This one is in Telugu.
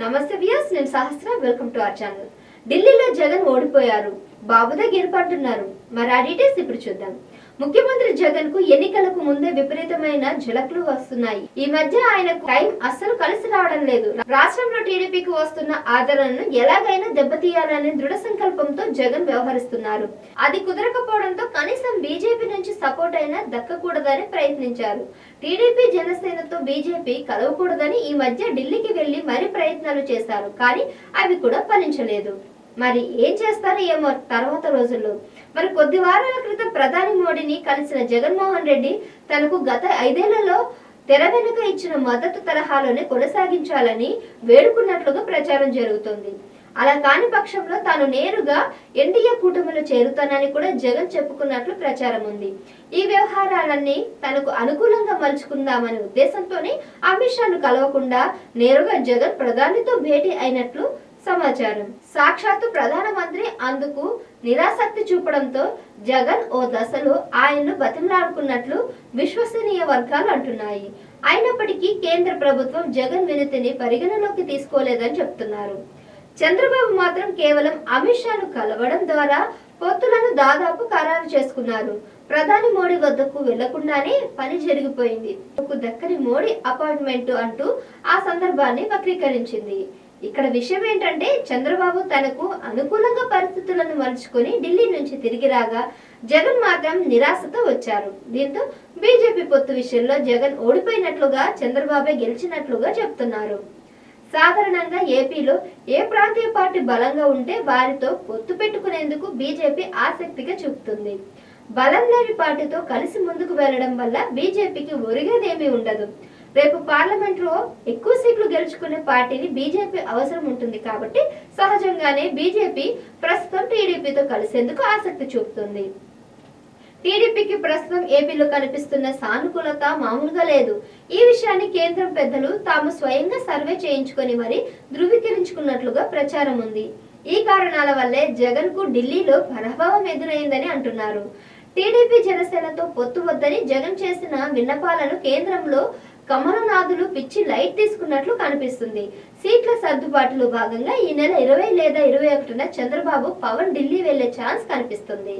నమస్తే వ్యూస్ నేను Sahasra. Welcome to our channel. ఢిల్లీలో జగన్ ఓడిపోయారు. బాబుదే గెలుపంటున్నారు మరి ఆ డీటెయిల్స్ ఇప్పుడు చూద్దాం. ముఖ్యమంత్రి జగన్కు ఎన్నికలకు ముందే విపరీతమైన జలకులు వస్తున్నాయి. ఈ మధ్య ఆయనకు టైం అస్సలు కలిసి రావడం లేదు. రాష్ట్రంలో టీడీపీకి వస్తున్న ఆదరణను ఎలాగైనా దెబ్బతీయాలనే దృఢ సంకల్పంతో జగన్ వ్యవహరిస్తున్నారు. అది కుదరకపోవడంతో కనీసం బీజేపీ నుంచి సపోర్ట్ అయినా దక్కకూడదని ప్రయత్నించారు. టీడీపీ జనసేనతో బీజేపీ కలవకూడదని ఈ మధ్య ఢిల్లీకి వెళ్ళి మరి ప్రయత్నాలు చేశారు. కానీ అవి కూడా ఫలించలేదు. మరి ఏం చేస్తారో ఏమో తర్వాత రోజుల్లో. మరి కొద్ది వారాల క్రితం ప్రధాని మోడీని కలిసిన జగన్మోహన్ రెడ్డి తనకు గత ఐదేళ్ళలో తెర వెనుక ఇచ్చిన మద్దతు తరహాలోనే కొనసాగించాలని వేడుకున్నట్లుగా ప్రచారం జరుగుతోంది. అలా కాని పక్షంలో తాను నేరుగా ఎన్డీఏ కూటమిలో చేరుతానని కూడా జగన్ చెప్పుకున్నట్లు ప్రచారం ఉంది. ఈ వ్యవహారాలన్నీ తనకు అనుకూలంగా మలుచుకుందామనే ఉద్దేశంతోనే అమిత్ షాను కలవకుండా నేరుగా జగన్ ప్రధానితో భేటీ అయినట్లు సమాచారం. సాక్షాత్తు ప్రధానమంత్రి అందుకు నిరాసక్తి చూపడంతో జగన్ ఓ దశలో ఆయన్ను బతిమలాడుకున్నట్లు విశ్వసనీయ వర్గాలు అంటున్నాయి. అయినప్పటికీ కేంద్ర ప్రభుత్వం జగన్ వినతిని పరిగణలోకి తీసుకోలేదని చెప్తున్నారు. చంద్రబాబు మాత్రం కేవలం అమిత్ షాను కలవడం ద్వారా పొత్తులను దాదాపు ఖరారు చేసుకున్నారు. ప్రధాని మోడీ వద్దకు వెళ్ళకుండానే పని జరిగిపోయింది. ఒక దక్కని మోడీ అపాయింట్మెంట్ అంటూ ఆ సందర్భాన్ని వక్రీకరించింది. ఇక్కడ విషయం ఏంటంటే చంద్రబాబు తనకు అనుకూలంగా పరిస్థితులను మలుచుకొని ఢిల్లీ నుంచి తిరిగి రాగా జగన్ మాత్రం నిరాశతో వచ్చారు. దీంతో బీజేపీ పొత్తు విషయంలో జగన్ ఓడిపోయినట్లుగా చంద్రబాబే గెలిచినట్లుగా చెప్తున్నారు. సాధారణంగా ఏపీలో ఏ ప్రాంతీయ పార్టీ బలంగా ఉంటే వారితో పొత్తు పెట్టుకునేందుకు బీజేపీ ఆసక్తిగా చూపుతుంది. బలం లేని పార్టీతో కలిసి ముందుకు వెళ్ళడం వల్ల బీజేపీకి ఒరిగేదేమీ ఉండదు. రేపు పార్లమెంట్లో ఎక్కువ సీట్లు గెలుచుకునే పార్టీని బీజేపీ అవసరం ఉంటుంది కాబట్టి సహజంగానే బీజేపీ ప్రస్తుతం టీడీపీతో కలిసేందుకు ఆసక్తి చూపుతుంది. టీడీపీకి ప్రస్తుతం ఏపీలో కనిపిస్తున్న సానుకూలత మామూలుగా లేదు. ఈ విషయాన్ని కేంద్రం పెద్దలు తాము స్వయంగా సర్వే చేయించుకొని మరి ధృవీకరించుకున్నట్లుగా ప్రచారం ఉంది. ఈ కారణాల వల్లే జగన్కు ఢిల్లీలో పరాభవం ఎదురైందని అంటున్నారు. టీడీపీ జనసేనతో పొత్తు వద్దని జగన్ చేసిన విన్నపాలను కేంద్రంలో కమలనాథులు పిచ్చి లైట్ తీసుకున్నట్లు కనిపిస్తుంది. సీట్ల సర్దుబాటులో భాగంగా ఈ నెల ఇరవై లేదా ఇరవై ఒకటిన చంద్రబాబు పవన్ ఢిల్లీ వెళ్ళే ఛాన్స్ కనిపిస్తుంది.